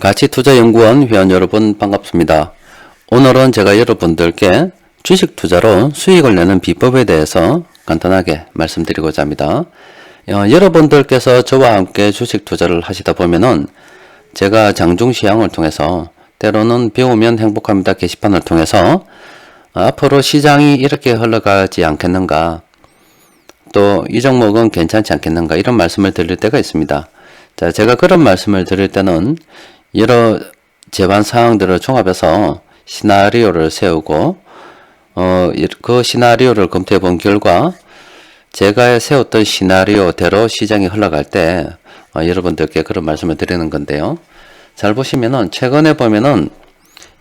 가치투자연구원 회원 여러분 반갑습니다. 오늘은 제가 여러분들께 주식 투자로 수익을 내는 비법에 대해서 간단하게 말씀드리고자 합니다. 어, 여러분들께서 저와 함께 주식 투자를 하시다 보면은 제가 장중 시향을 통해서 때로는 배우면 행복합니다 게시판을 통해서 앞으로 시장이 이렇게 흘러가지 않겠는가 또 이 종목은 괜찮지 않겠는가 이런 말씀을 드릴 때가 있습니다. 자, 제가 그런 말씀을 드릴 때는 여러 재반 사항들을 종합해서 시나리오를 세우고 어, 이- 그 시나리오를 검토해 본 결과 제가 세웠던 시나리오대로 시장이 흘러갈 때 어, 여러분들께 그런 말씀을 드리는 건데요. 잘 보시면은 최근에 보면은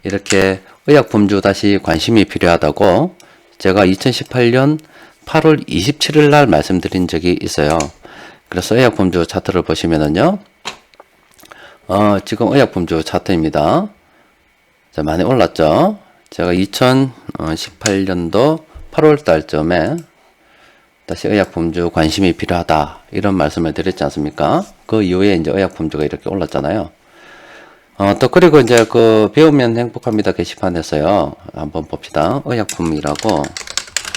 이렇게 의약품주 다시 관심이 필요하다고 제가 2018년 8월 27일 날 말씀드린 적이 있어요. 그래서 의약품주 차트를 보시면은요. 어, 지금 의약품주 차트입니다. 자, 많이 올랐죠? 제가 2018년도 8월 달쯤에 다시 의약품주 관심이 필요하다. 이런 말씀을 드렸지 않습니까? 그 이후에 이제 의약품주가 이렇게 올랐잖아요. 어, 또 그리고 이제 그 배우면 행복합니다 게시판에서요. 한번 봅시다. 의약품이라고,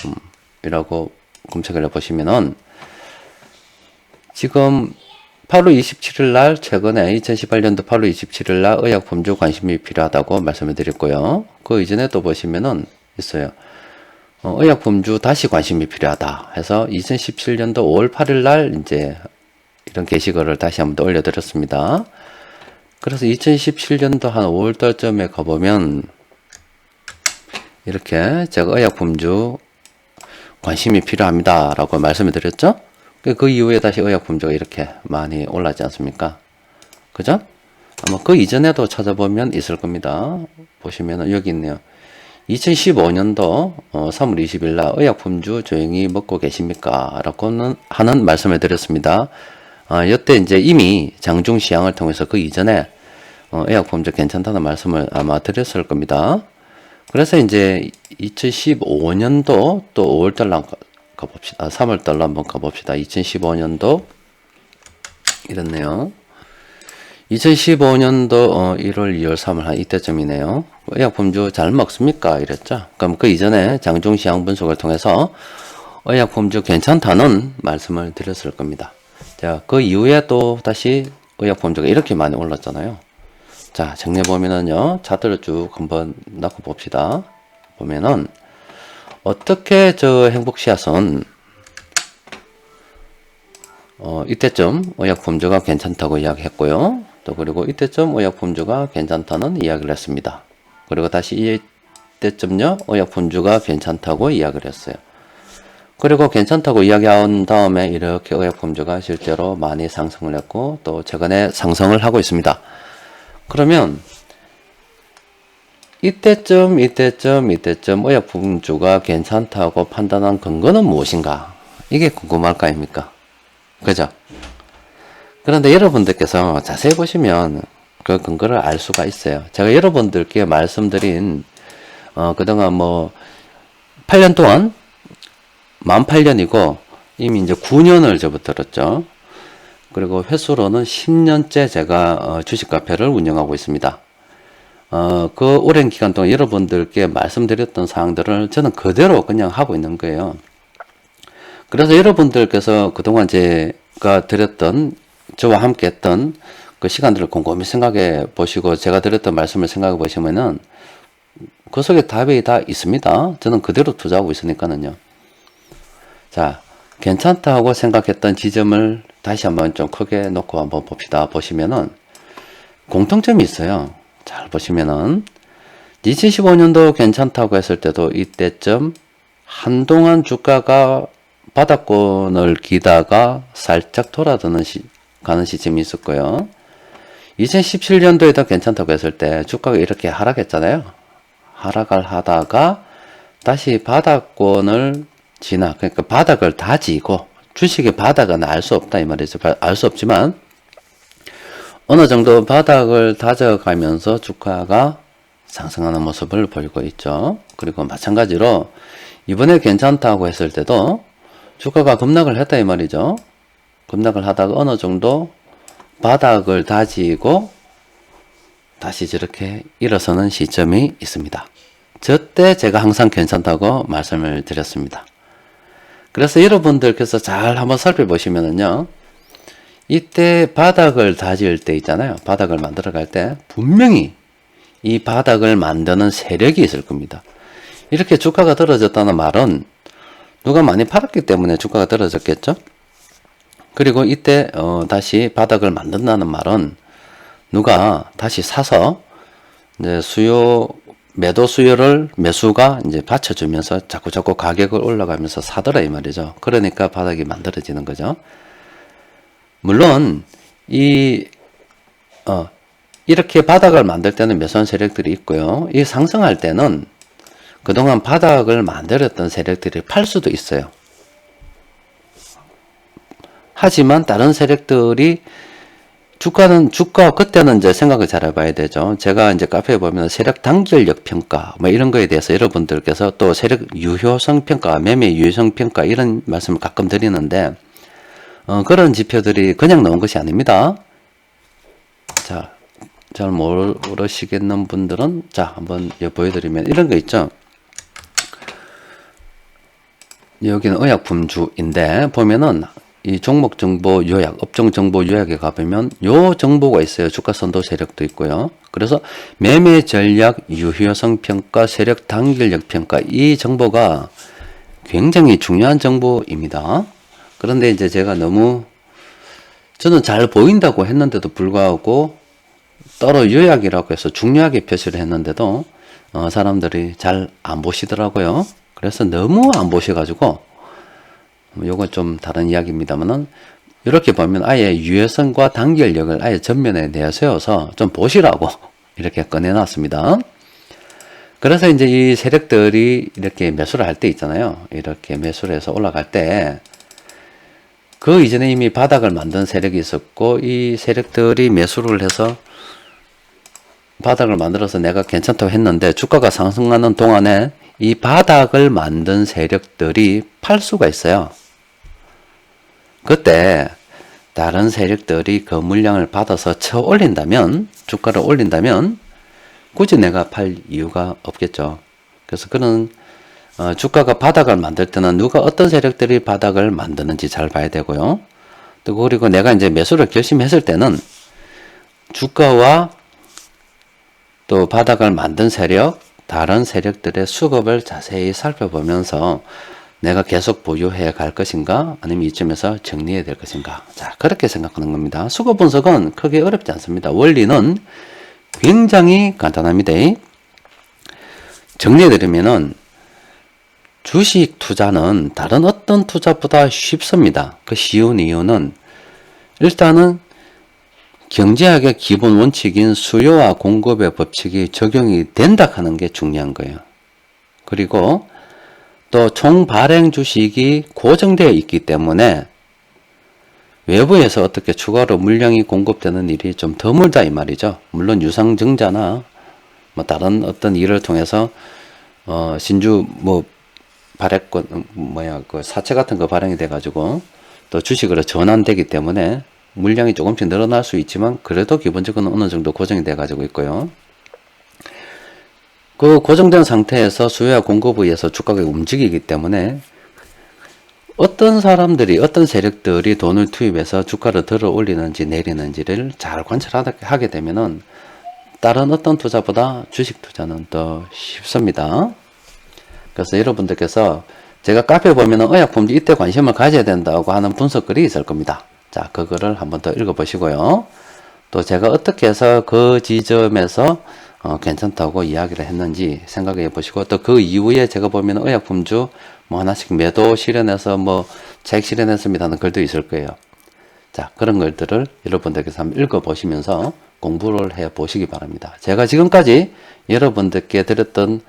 음, 이라고 검색을 해보시면은 지금 8월 27일 날 최근에 2018년도 8월 27일 날 의약품주 관심이 필요하다고 말씀을 드렸고요. 그 이전에 또 보시면은 있어요. 어, 의약품주 다시 관심이 필요하다 해서 2017년도 5월 8일 날 이제 이런 게시글을 다시 한번 더 올려드렸습니다. 그래서 2017년도 한 5월 달쯤에 가보면 이렇게 제가 의약품주 관심이 필요합니다 라고 말씀을 드렸죠. 그- 그 이후에 다시 의약품주가 이렇게 많이 올랐지 않습니까? 그죠? 아마 그 이전에도 찾아보면 있을 겁니다. 보시면 여기 있네요. 2015년도 3월 20일 날 의약품주 조용히 먹고 계십니까? 라고는 하는 말씀을 드렸습니다. 아, 이때 이제 이미 장중 시향을 통해서 그 이전에 어, 의약품주 괜찮다는 말씀을 아마 드렸을 겁니다. 그래서 이제 2015년도 또 5월달로 한번 가봅시다. 3월달로 한번 가봅시다. 2015년도 이렇네요. 2015년도 어, 1월, 2월, 3월 한 이때쯤이네요. 의약품주 잘 먹습니까? 이랬죠. 그럼 그 이전에 장중 시향 분석을 통해서 의약품주 괜찮다는 말씀을 드렸을 겁니다. 자, 그 이후에 또 다시 의약품주가 이렇게 많이 올랐잖아요. 자, 정리해 보면은요, 차트를 쭉 한번 넣고 봅시다. 보면은, 어떻게 저 행복 씨앗은, 어, 이때쯤 의약품주가 괜찮다고 이야기했고요. 또 그리고 이때쯤 의약품주가 괜찮다는 이야기를 했습니다. 그리고 다시 이때쯤요, 의약품주가 괜찮다고 이야기를 했어요. 그리고 괜찮다고 이야기한 다음에 이렇게 의약품주가 실제로 많이 상승을 했고, 또 최근에 상승을 하고 있습니다. 그러면 이때쯤 이때쯤 이때쯤 의약품주가 괜찮다고 판단한 근거는 무엇인가? 이게 궁금할 거 아닙니까? 그죠? 그런데 여러분들께서 자세히 보시면 그 근거를 알 수가 있어요. 제가 여러분들께 말씀드린 어, 그동안 뭐 8년 동안 만 8년이고 이미 이제 9년을 접어들었죠. 그리고 횟수로는 10년째 제가 어, 주식 카페를 운영하고 있습니다. 어, 그 오랜 기간 동안 여러분들께 말씀드렸던 사항들을 저는 그대로 그냥 하고 있는 거예요. 그래서 여러분들께서 그동안 제가 드렸던, 저와 함께 했던 그 시간들을 곰곰이 생각해 보시고 제가 드렸던 말씀을 생각해 보시면은 그 속에 답이 다 있습니다. 저는 그대로 투자하고 있으니까는요. 자, 괜찮다고 생각했던 지점을 다시 한번 좀 크게 놓고 한번 봅시다. 보시면은 공통점이 있어요. 잘 보시면은 2015년도 괜찮다고 했을 때도 이때쯤 한동안 주가가 바닥권을 기다가 살짝 돌아드는 시, 가는 시점이 있었고요. 2017년도에도 괜찮다고 했을 때 주가가 이렇게 하락했잖아요. 하락을 하다가 다시 바닥권을 지나 그러니까 바닥을 다지고 주식의 바닥은 알 수 없다 이 말이죠. 알 수 없지만 어느 정도 바닥을 다져가면서 주가가 상승하는 모습을 보이고 있죠. 그리고 마찬가지로 이번에 괜찮다고 했을 때도 주가가 급락을 했다 이 말이죠. 급락을 하다가 어느 정도 바닥을 다지고 다시 저렇게 일어서는 시점이 있습니다. 저때 제가 항상 괜찮다고 말씀을 드렸습니다. 그래서 여러분들께서 잘 한번 살펴보시면은요. 이때 바닥을 다질 때 있잖아요. 바닥을 만들어 갈 때 분명히 이 바닥을 만드는 세력이 있을 겁니다. 이렇게 주가가 떨어졌다는 말은 누가 많이 팔았기 때문에 주가가 떨어졌겠죠? 그리고 이때 어, 다시 바닥을 만든다는 말은 누가 다시 사서 이제 수요 매도 수요를 매수가 이제 받쳐주면서 자꾸 자꾸 가격을 올라가면서 사더라 이 말이죠. 그러니까 바닥이 만들어지는 거죠. 물론 이 어, 이렇게 바닥을 만들 때는 매수한 세력들이 있고요. 이 상승할 때는 그동안 바닥을 만들었던 세력들이 팔 수도 있어요. 하지만 다른 세력들이 주가는 주가 그때는 이제 생각을 잘 해봐야 되죠. 제가 이제 카페에 보면 세력 단결력 평가 뭐 이런 거에 대해서 여러분들께서 또 세력 유효성 평가, 매매 유효성 평가 이런 말씀을 가끔 드리는데 어, 그런 지표들이 그냥 나온 것이 아닙니다. 자, 잘 모르시겠는 분들은 자 한번 보여드리면 이런 거 있죠. 여기는 의약품주인데 보면은 이 종목 정보 요약, 업종 정보 요약에 가보면 요 정보가 있어요. 주가 선도 세력도 있고요. 그래서 매매 전략 유효성 평가, 세력 단결력 평가 이 정보가 굉장히 중요한 정보입니다. 그런데 이제 제가 너무 저는 잘 보인다고 했는데도 불구하고 따로 요약이라고 해서 중요하게 표시를 했는데도 어, 사람들이 잘 안 보시더라고요. 그래서 너무 안 보셔가지고 요건 좀 다른 이야기입니다만은 이렇게 보면 아예 유효성과 단결력을 아예 전면에 내세워서 좀 보시라고 이렇게 꺼내놨습니다. 그래서 이제 이 세력들이 이렇게 매수를 할 때 있잖아요. 이렇게 매수를 해서 올라갈 때 그 이전에 이미 바닥을 만든 세력이 있었고 이 세력들이 매수를 해서 바닥을 만들어서 내가 괜찮다고 했는데 주가가 상승하는 동안에 이 바닥을 만든 세력들이 팔 수가 있어요. 그때 다른 세력들이 그 물량을 받아서 쳐 올린다면 주가를 올린다면 굳이 내가 팔 이유가 없겠죠. 그래서 그는 어, 주가가 바닥을 만들 때는 누가 어떤 세력들이 바닥을 만드는지 잘 봐야 되고요. 또 그리고 내가 이제 매수를 결심했을 때는 주가와 또 바닥을 만든 세력, 다른 세력들의 수급을 자세히 살펴보면서 내가 계속 보유해 갈 것인가 아니면 이쯤에서 정리해야 될 것인가. 자 그렇게 생각하는 겁니다. 수급 분석은 크게 어렵지 않습니다. 원리는 굉장히 간단합니다. 정리해 드리면은 주식 투자는 다른 어떤 투자보다 쉽습니다 그 쉬운 이유는 일단은 경제학의 기본 원칙인 수요와 공급의 법칙이 적용이 된다 하는 게 중요한 거예요 그리고 또 총 발행 주식이 고정되어 있기 때문에 외부에서 어떻게 추가로 물량이 공급되는 일이 좀 드물다 이 말이죠. 물론 유상증자나 뭐 다른 어떤 일을 통해서 어 신주 뭐 발행권 뭐야 그 사채 같은 거 발행이 돼 가지고 또 주식으로 전환되기 때문에 물량이 조금씩 늘어날 수 있지만 그래도 기본적으로 어느 정도 고정이 돼 가지고 있고요. 그 고정된 상태에서 수요와 공급에 의해서 주가가 움직이기 때문에 어떤 사람들이 어떤 세력들이 돈을 투입해서 주가를 들어 올리는지 내리는지를 잘 관찰하게 되면은 다른 어떤 투자보다 주식 투자는 더 쉽습니다. 그래서 여러분들께서 제가 카페 보면은 의약품주 이때 관심을 가져야 된다고 하는 분석글이 있을 겁니다. 자, 그거를 한번 더 읽어보시고요. 또 제가 어떻게 해서 그 지점에서 어, 괜찮다고 이야기를 했는지 생각해 보시고 또 그 이후에 제가 보면 의약품주 뭐 하나씩 매도 실현해서 뭐 책 실현했습니다는 글도 있을 거예요. 자 그런 글들을 여러분들께서 한번 읽어 보시면서 공부를 해 보시기 바랍니다. 제가 지금까지 여러분들께 드렸던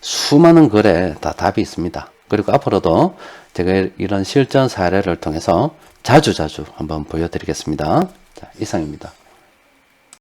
수많은 글에 다 답이 있습니다. 그리고 앞으로도 제가 이런 실전 사례를 통해서 자주자주 한번 보여드리겠습니다. 자, 이상입니다.